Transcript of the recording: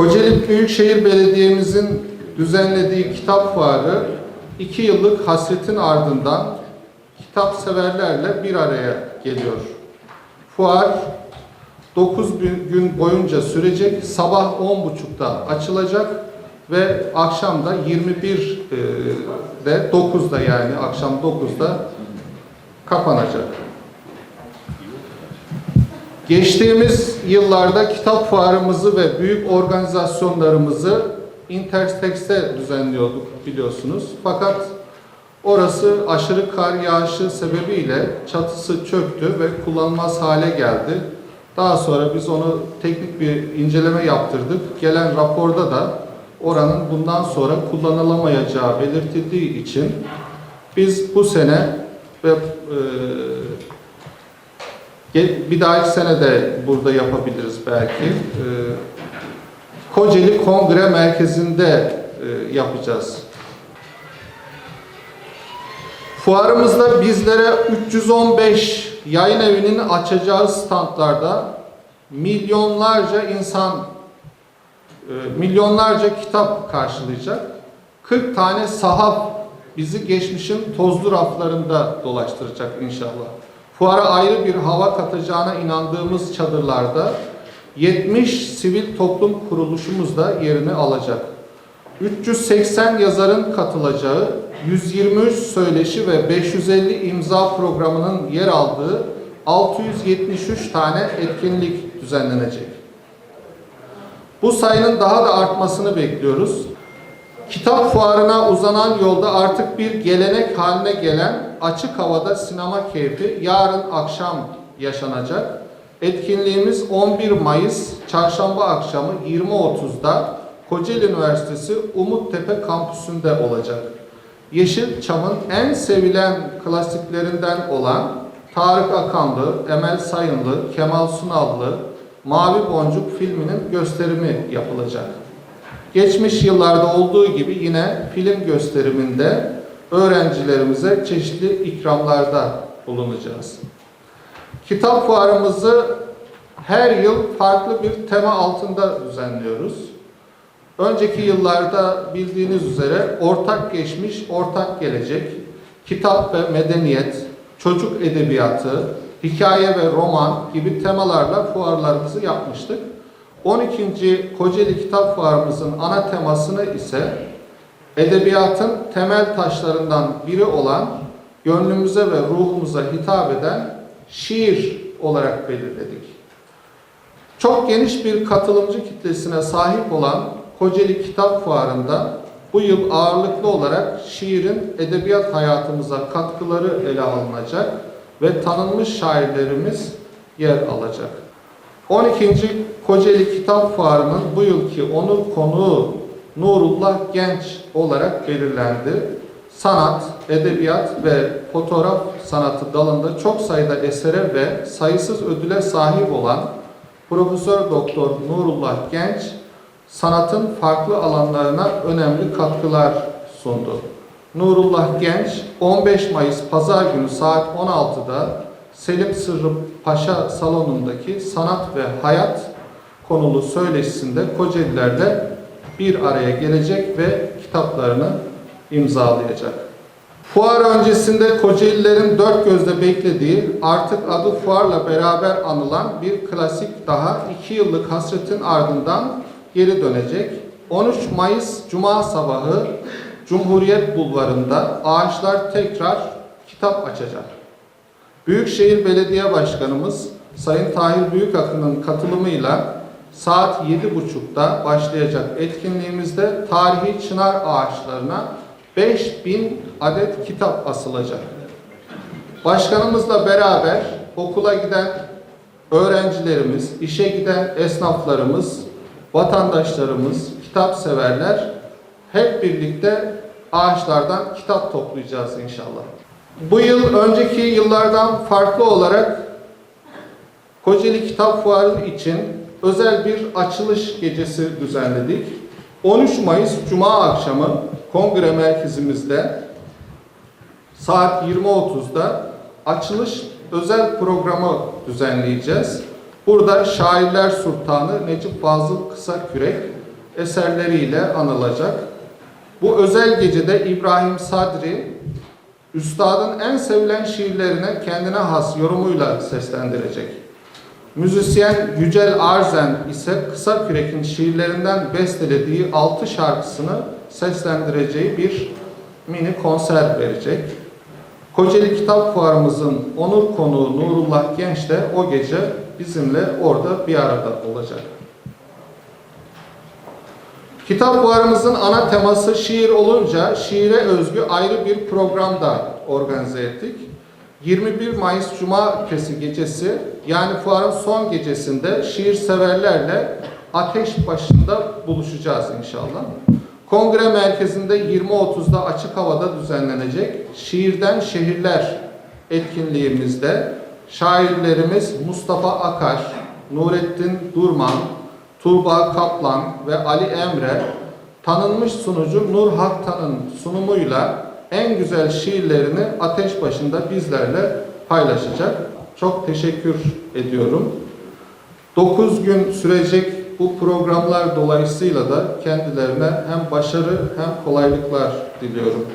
Kocaeli Büyükşehir Belediye'mizin düzenlediği kitap fuarı iki yıllık hasretin ardından kitap severlerle bir araya geliyor. Fuar 9 gün boyunca sürecek. Sabah 10.30'da açılacak ve akşam da 21'de 9'da yani akşam 9'da kapanacak. Geçtiğimiz yıllarda kitap fuarımızı ve büyük organizasyonlarımızı Intertex'te düzenliyorduk biliyorsunuz. Fakat orası aşırı kar yağışı sebebiyle çatısı çöktü ve kullanılmaz hale geldi. Daha sonra biz onu teknik bir inceleme yaptırdık. Gelen raporda da oranın bundan sonra kullanılamayacağı belirtildiği için biz bu sene ve e, Bir dahaki sene de burada yapabiliriz belki. Ee, Kocaeli Kongre Merkezi'nde e, yapacağız. Fuarımızda bizlere 315 yayın evinin açacağı standlarda milyonlarca insan, e, milyonlarca kitap karşılayacak. 40 tane sahaf bizi geçmişin tozlu raflarında dolaştıracak inşallah. Fuara ayrı bir hava katacağına inandığımız çadırlarda 70 sivil toplum kuruluşumuz da yerini alacak. 380 yazarın katılacağı, 123 söyleşi ve 550 imza programının yer aldığı 673 tane etkinlik düzenlenecek. Bu sayının daha da artmasını bekliyoruz. Kitap fuarına uzanan yolda artık bir gelenek haline gelen açık havada sinema keyfi yarın akşam yaşanacak. Etkinliğimiz 11 Mayıs çarşamba akşamı 20.30'da Kocaeli Üniversitesi Umuttepe kampüsünde olacak. Yeşilçam'ın en sevilen klasiklerinden olan Tarık Akanlı, Emel Sayınlı, Kemal Sunallı, Mavi Boncuk filminin gösterimi yapılacak. Geçmiş yıllarda olduğu gibi yine film gösteriminde öğrencilerimize çeşitli ikramlarda bulunacağız. Kitap fuarımızı her yıl farklı bir tema altında düzenliyoruz. Önceki yıllarda bildiğiniz üzere ortak geçmiş, ortak gelecek, kitap ve medeniyet, çocuk edebiyatı, hikaye ve roman gibi temalarla fuarlarımızı yapmıştık. 12. Kocaeli Kitap Fuarımızın ana temasını ise edebiyatın temel taşlarından biri olan gönlümüze ve ruhumuza hitap eden şiir olarak belirledik. Çok geniş bir katılımcı kitlesine sahip olan Kocaeli Kitap Fuarı'nda bu yıl ağırlıklı olarak şiirin edebiyat hayatımıza katkıları ele alınacak ve tanınmış şairlerimiz yer alacak. 12. Kocaeli Kitap Fuarı'nın bu yılki onur konuğu Nurullah Genç olarak belirlendi. Sanat, edebiyat ve fotoğraf sanatı dalında çok sayıda esere ve sayısız ödüle sahip olan Profesör Doktor Nurullah Genç, sanatın farklı alanlarına önemli katkılar sundu. Nurullah Genç, 15 Mayıs Pazar günü saat 16'da Selim Sırrı Paşa Salonu'ndaki Sanat ve Hayat konulu söyleşisinde Kocaeliler'de bir araya gelecek ve kitaplarını imzalayacak. Fuar öncesinde Kocaelilerin dört gözle beklediği artık adı fuarla beraber anılan bir klasik daha iki yıllık hasretin ardından geri dönecek. 13 Mayıs Cuma sabahı Cumhuriyet Bulvarı'nda ağaçlar tekrar kitap açacak. Büyükşehir Belediye Başkanımız Sayın Tahir Büyükakın'ın katılımıyla saat 7.30'da başlayacak etkinliğimizde tarihi çınar ağaçlarına 5000 adet kitap asılacak. Başkanımızla beraber okula giden öğrencilerimiz, işe giden esnaflarımız, vatandaşlarımız, kitap severler hep birlikte ağaçlardan kitap toplayacağız inşallah. Bu yıl önceki yıllardan farklı olarak Kocaeli Kitap Fuarı için özel bir açılış gecesi düzenledik. 13 Mayıs Cuma akşamı kongre merkezimizde saat 20.30'da açılış özel programı düzenleyeceğiz. Bu Burada Şairler Sultanı Necip Fazıl Kısakürek eserleriyle anılacak. Bu özel gecede İbrahim Sadri, Üstadın en sevilen şiirlerine kendine has yorumuyla seslendirecek. Müzisyen Yücel Arzen ise Kısa Kürek'in şiirlerinden bestelediği altı şarkısını seslendireceği bir mini konser verecek. Kocaeli Kitap Fuarımızın onur konuğu Nurullah Genç de o gece bizimle orada bir arada olacak. Kitap fuarımızın ana teması şiir olunca şiire özgü ayrı bir program da organize ettik. 21 Mayıs Cumartesi gecesi yani fuarın son gecesinde şiir severlerle ateş başında buluşacağız inşallah. Kongre merkezinde 20.30'da açık havada düzenlenecek Şiirden Şehirler etkinliğimizde şairlerimiz Mustafa Akar, Nurettin Durman, Tuğba Kaplan ve Ali Emre tanınmış sunucu Nur Haktan'ın sunumuyla en güzel şiirlerini ateş başında bizlerle paylaşacak. Çok teşekkür ediyorum. 9 gün sürecek bu programlar dolayısıyla da kendilerine hem başarı hem kolaylıklar diliyorum.